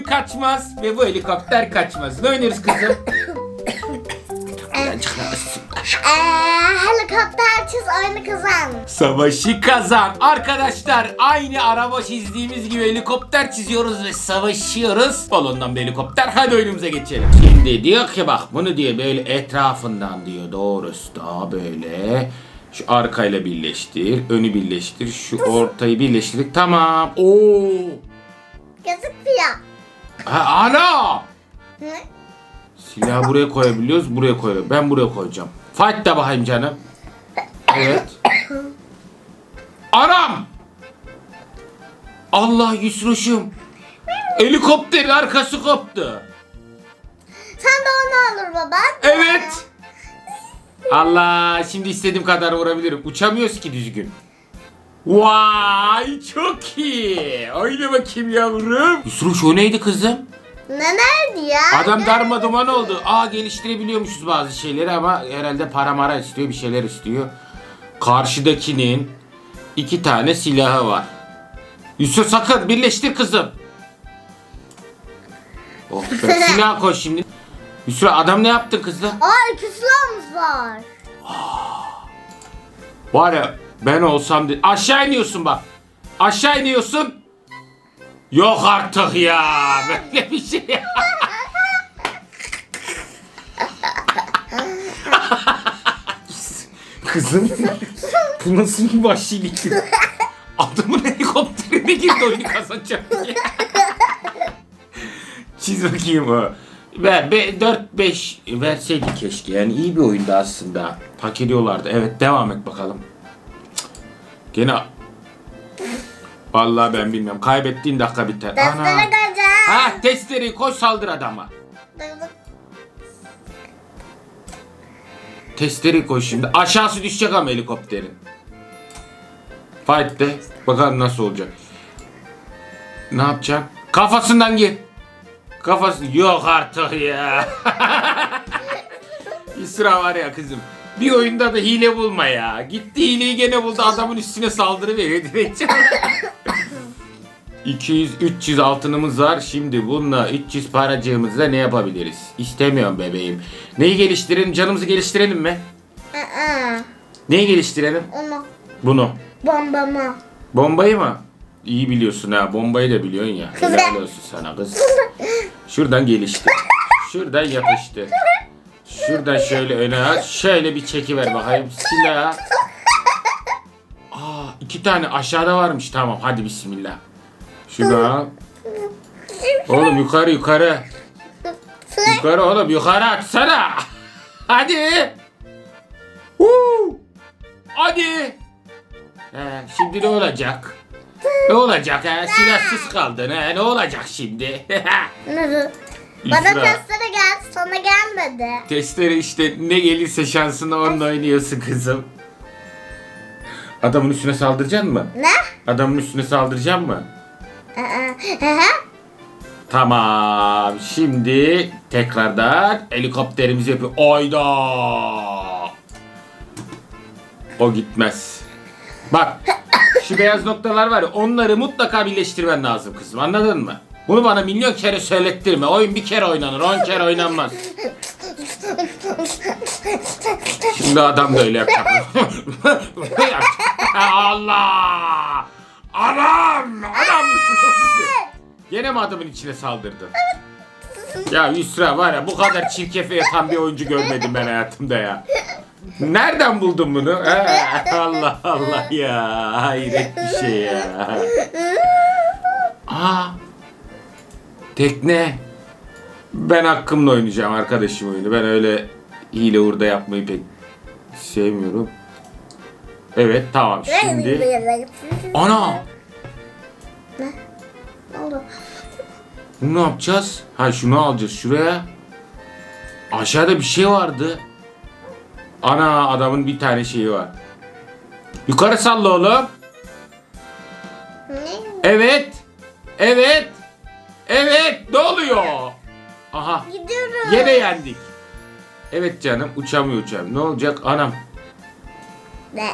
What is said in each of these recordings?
oyun kaçmaz ve bu helikopter kaçmaz. Ne oynuyoruz kızım? Eee helikopter çiz oyunu kazan. Savaşı kazan. Arkadaşlar aynı araba çizdiğimiz gibi helikopter çiziyoruz ve savaşıyoruz. Balondan bir helikopter. Hadi oyunumuza geçelim. Şimdi diyor ki bak bunu diyor böyle etrafından diyor doğrusu da böyle. Şu arkayla birleştir, önü birleştir, şu ortayı birleştirdik. Tamam. Oo. Gözükmüyor. Ha, ana! Hı? Silahı buraya koyabiliyoruz, buraya koyabiliyoruz. Ben buraya koyacağım. Fight da bakayım canım. Evet. Anam! Allah Yusruş'um. Helikopterin arkası koptu. Sen de onu olur baba. Evet. Allah şimdi istediğim kadar vurabilirim. Uçamıyoruz ki düzgün. Vay çok iyi. Oyna bakayım yavrum. Yusruş o neydi kızım? Ne nerede ya? Adam darma duman oldu. Aa geliştirebiliyormuşuz bazı şeyleri ama herhalde para mara istiyor bir şeyler istiyor. Karşıdakinin iki tane silahı var. Yusuf sakın birleştir kızım. Oh be, silah koy şimdi. Yusuf adam ne yaptı kızım? Aa iki silahımız var. Var ya ben olsam de aşağı iniyorsun bak. Aşağı iniyorsun. Yok artık ya. Böyle bir şey. Kızım bu nasıl bir vahşilik? Adamın helikopterine girdi oyunu kazanacak diye. Çiz bakayım o. Ver 4-5 verseydi keşke. Yani iyi bir oyundu aslında. Hak ediyorlardı. Evet devam et bakalım. Gene Vallahi ben bilmiyorum. Kaybettiğin dakika biter. Ana. kaçacağım. Ha testereyi koy saldır adama. Testereyi koy şimdi. Aşağısı düşecek ama helikopterin. Fight de. Bakalım nasıl olacak. Ne yapacak? Kafasından gir. Kafası yok artık ya. İsra var ya kızım. Bir oyunda da hile bulma ya. Gitti hileyi gene buldu adamın üstüne saldırı veriyor direkt. 200-300 altınımız var. Şimdi bununla 300 paracığımızla ne yapabiliriz? İstemiyorum bebeğim. Neyi geliştirelim? Canımızı geliştirelim mi? Aa, Neyi geliştirelim? onu Bunu. bombamı. Bombayı mı? İyi biliyorsun ha. Bombayı da biliyorsun ya. Helal olsun sana kız. Şuradan geliştir. Şuradan yapıştır. Şuradan şöyle öne at. Şöyle bir çekiver bakayım. Silah. Aa, iki tane aşağıda varmış. Tamam hadi bismillah. Şuradan. Oğlum yukarı yukarı. Yukarı oğlum yukarı atsana. Hadi. Huu. Hadi. He, şimdi ne olacak? Ne olacak ha? Silahsız kaldın ha? Ne olacak şimdi? Bana İsra. testere geldi sana gelmedi. Testere işte ne gelirse şansına onunla oynuyorsun kızım. Adamın üstüne saldıracaksın mı? Ne? Adamın üstüne saldıracaksın mı? Aa, hı hı. Tamam. Şimdi tekrardan helikopterimizi yapıyor. Ayda. O gitmez. Bak. Şu beyaz noktalar var ya onları mutlaka birleştirmen lazım kızım anladın mı? Bunu bana milyon kere söylettirme. Oyun bir kere oynanır, on kere oynanmaz. Şimdi adam da öyle yapacak. Allah! Anam! Anam! Gene mi adamın içine saldırdı? Ya Yusra var ya bu kadar çirkefe yatan bir oyuncu görmedim ben hayatımda ya. Nereden buldun bunu? Allah Allah ya. Hayret bir şey ya. Aa. Tekne. Ben hakkımla oynayacağım arkadaşım oyunu. Ben öyle hile hurda yapmayı pek sevmiyorum. Evet tamam şimdi. Ana! Ne oldu? Bunu ne yapacağız? Ha şunu alacağız şuraya. Aşağıda bir şey vardı. Ana adamın bir tane şeyi var. Yukarı salla oğlum. Ne? Evet. Evet. Evet. Ne oluyor? Aha. Gidiyorum. Yine yendik. Evet canım uçamıyor uçam. Ne olacak anam? Ne?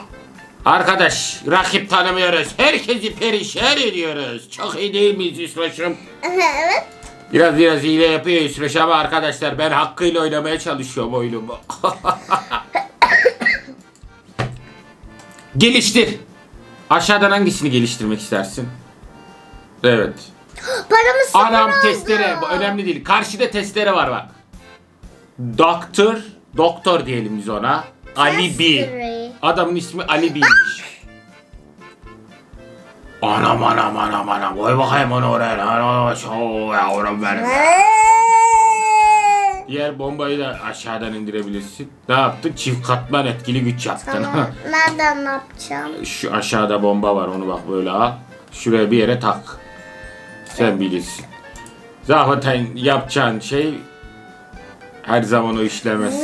Arkadaş rakip tanımıyoruz. Herkesi perişan ediyoruz. Çok iyi değil miyiz Yusuf'cum? evet. Biraz biraz hile yapıyor Yusuf ama arkadaşlar ben hakkıyla oynamaya çalışıyorum oyunumu. Geliştir. Aşağıdan hangisini geliştirmek istersin? Evet. Paramı sıfır Anam oldu. testere. Bu önemli değil. Karşıda testere var bak. Doktor. Doktor diyelim biz ona. Ali B. Testere. Adamın ismi Ali B'ymiş. Anam anam anam anam. Koy bakayım onu oraya. Anam yavrum benim. Diğer bombayı da aşağıdan indirebilirsin. Ne yaptın? Çift katman etkili güç yaptın. Tamam. Nereden yapacağım? Şu aşağıda bomba var onu bak böyle al. Şuraya bir yere tak. Sen bilirsin. Zaten yapacağın şey her zaman o işlemez.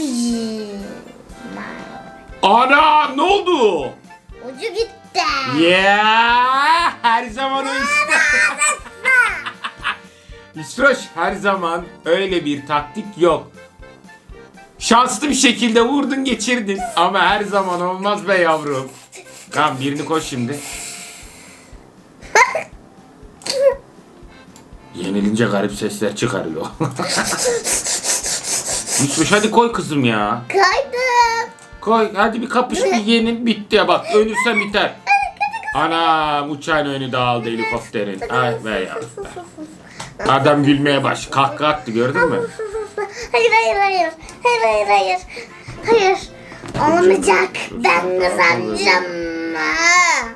Ana ne oldu? Ucu gitti. Ya her zaman o işte. İsroş her zaman öyle bir taktik yok. Şanslı bir şekilde vurdun geçirdin ama her zaman olmaz be yavrum. Tamam birini koş şimdi. Yenilince garip sesler çıkarıyor. İsroş hadi koy kızım ya. Kaydım. Koy hadi bir kapış bir yenin bitti ya bak ölürsen biter. Ana uçağın önü dağıldı helikopterin. Ay be ya. Adam gülmeye baş. Kahkaha attı gördün mü? Hayır hayır hayır. Hayır hayır hayır. Hayır. Olmayacak. Ben kazanacağım.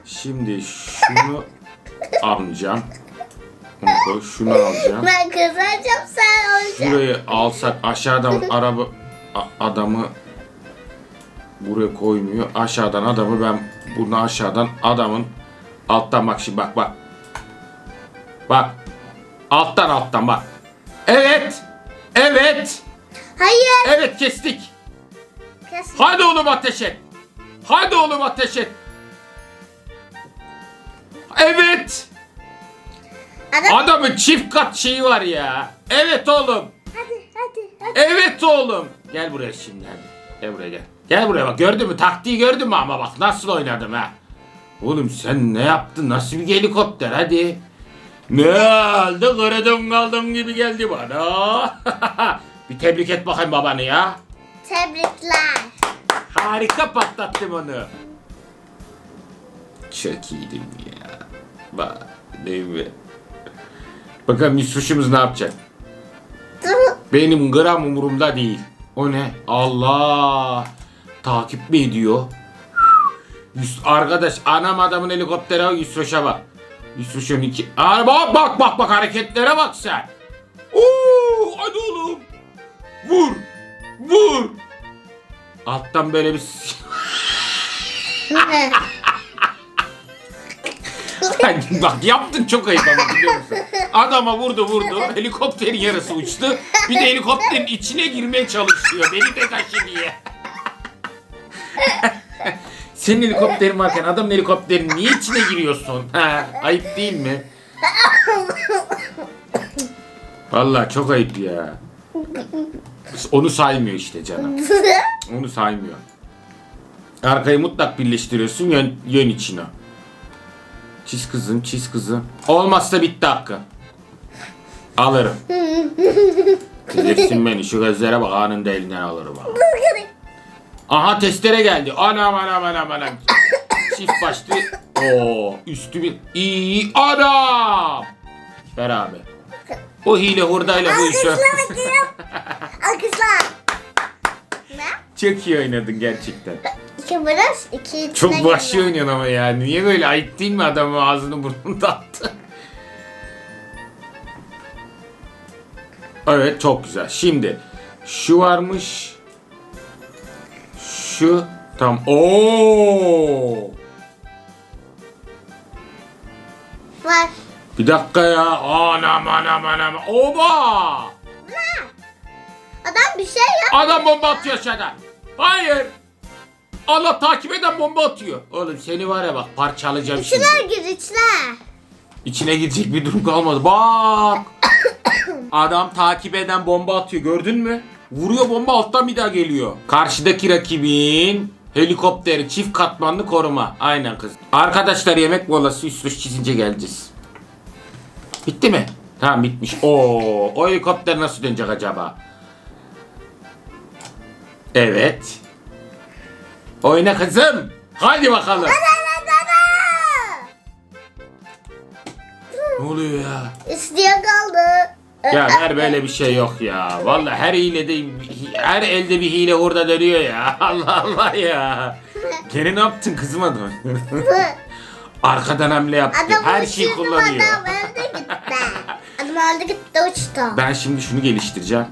Şimdi şunu alacağım. Onu koy, şunu alacağım. Ben kazanacağım sen olacaksın. Şurayı alsak aşağıdan araba a- adamı buraya koymuyor. Aşağıdan adamı ben bunu aşağıdan adamın alttan bak şimdi bak bak. Bak. Alttan alttan bak. Evet. Evet. Hayır. Evet kestik. Kes. Hadi oğlum ateş et. Hadi oğlum ateş et. Evet. Adam. Adamın çift kat şeyi var ya. Evet oğlum. Hadi hadi hadi. Evet oğlum. Gel buraya şimdi hadi. Gel buraya gel. Gel buraya bak gördün mü? Taktiği gördün mü ama bak nasıl oynadım ha. Oğlum sen ne yaptın? Nasıl bir helikopter hadi. Ne oldu? Kırdım kaldım gibi geldi bana. bir tebrik et bakayım babanı ya. Tebrikler. Harika patlattım onu. Çok iyiydim ya. Bak değil mi? Bakalım Yusuf'umuz ne yapacak? Benim gram umurumda değil. O ne? Allah! Takip mi ediyor? Arkadaş anam adamın helikoptere Yusuf'a bak. Yusuf'un iki... Aa, bak bak bak bak hareketlere bak sen. Oo, hadi oğlum. Vur. Vur. Alttan böyle bir... bak yaptın çok ayıp ama biliyor musun? Adama vurdu vurdu. Helikopterin yarısı uçtu. Bir de helikopterin içine girmeye çalışıyor. Beni de taşı diye. Senin helikopterin varken adamın helikopterin niye içine giriyorsun? Ha, ayıp değil mi? Vallahi çok ayıp ya. Onu saymıyor işte canım. Onu saymıyor. Arkayı mutlak birleştiriyorsun yön, yön içine. Çiz kızım çiz kızım. Olmazsa bitti hakkı. Alırım. Bilirsin beni şu gözlere bak anında elinden alırım. ha. Aha testere geldi. Anam anam anam anam. Çift başlı. Oo üstü bir iyi adam. Beraber. O hile hurdayla bu işi. Alkışla bakayım. Alkışla. Ne? Çok iyi oynadın gerçekten. İki burası, iki içine Çok vahşi giriyor. oynuyorsun ama yani. Niye böyle ayıp değil mi adamın ağzını burnunu dağıttı? Evet çok güzel. Şimdi şu varmış. Şu tam. Oo! Var. Bir dakika ya. Anam anam anam. Oba! Adam bir şey yap. Adam bomba atıyor aşağıdan. Hayır. Allah takip eden bomba atıyor. Oğlum seni var ya bak parçalayacağım şimdi. İçine gir içine. İçine gidecek bir durum kalmadı. Bak. Adam takip eden bomba atıyor gördün mü? Vuruyor bomba alttan bir daha geliyor. Karşıdaki rakibin helikopteri çift katmanlı koruma. Aynen kız. Arkadaşlar yemek molası üst üste çizince geleceğiz. Bitti mi? Tamam bitmiş. Oo, o helikopter nasıl dönecek acaba? Evet. Oyna kızım. Hadi bakalım. Ne oluyor ya? İstiyor kaldı. Ya ver böyle bir şey yok ya. Vallahi her hilede her elde bir hile orada dönüyor ya. Allah Allah ya. Gene ne yaptın kızım adam? Arkadan hamle yaptı. Adam her şeyi kullanıyor. Adam öldü gitti. Adam öldü gitti uçtu. Ben şimdi şunu geliştireceğim.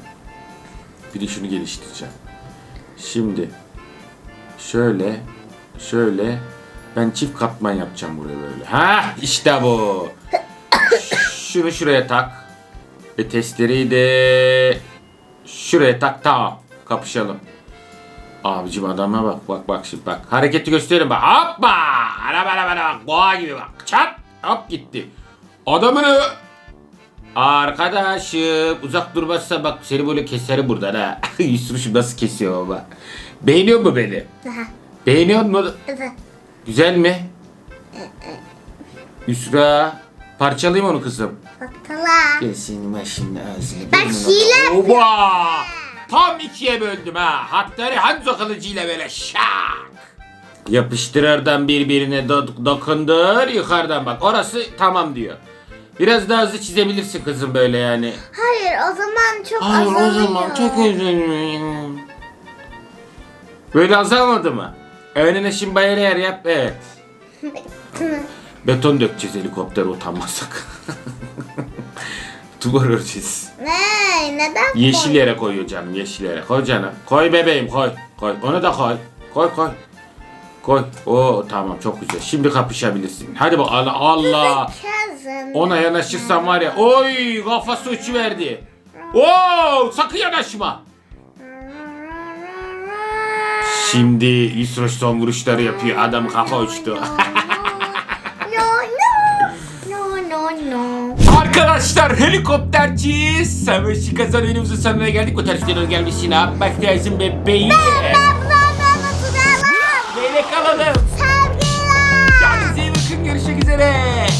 Bir de şunu geliştireceğim. Şimdi şöyle şöyle ben çift katman yapacağım buraya böyle. Ha işte bu. Şunu şuraya tak. Ve testereyi de şuraya tak. Tamam. Kapışalım. Abicim adama bak bak bak şimdi bak. Hareketi gösterin bak. Hoppa. Ara ara ara bak. Boğa gibi bak. Çat. Hop gitti. Adamını Arkadaşım uzak durmazsa bak seni böyle keserim buradan ha. Yusuf'um nasıl kesiyor baba. Beğeniyor mu beni? Beğeniyor mu? Güzel mi? Yusra parçalayayım onu kızım. Baktala. Gel senin başının ağzını. Bak hile. Oba! Tam ikiye böldüm ha. Hatta Hanzo kılıcıyla böyle şak. Yapıştır oradan birbirine do- dokundur yukarıdan bak. Orası tamam diyor. Biraz daha hızlı çizebilirsin kızım böyle yani. Hayır o zaman çok Hayır o azalıyor. zaman çok üzülüyorum. Böyle azalmadı mı? Önüne şimdi bayır yer yap evet. Beton dökeceğiz helikopter utanmasak. Duvar öreceğiz. Ne? Neden Yeşil koy- yere koyuyor canım yeşil yere. Koy canım. Koy bebeğim koy. Koy. Onu da koy. Koy koy. Koy. Oo tamam çok güzel. Şimdi kapışabilirsin. Hadi bak Allah Allah. Ona yanaşırsan var ya. Oy kafası uçuverdi. Oo sakın yanaşma. Şimdi Yusuf son vuruşları yapıyor. Adam kafa uçtu. No no. No no no. Arkadaşlar helikopterci savaşı kazan oyunumuzun sonuna geldik. Tarz videoların gelmesini yapmak lazım bebeğim?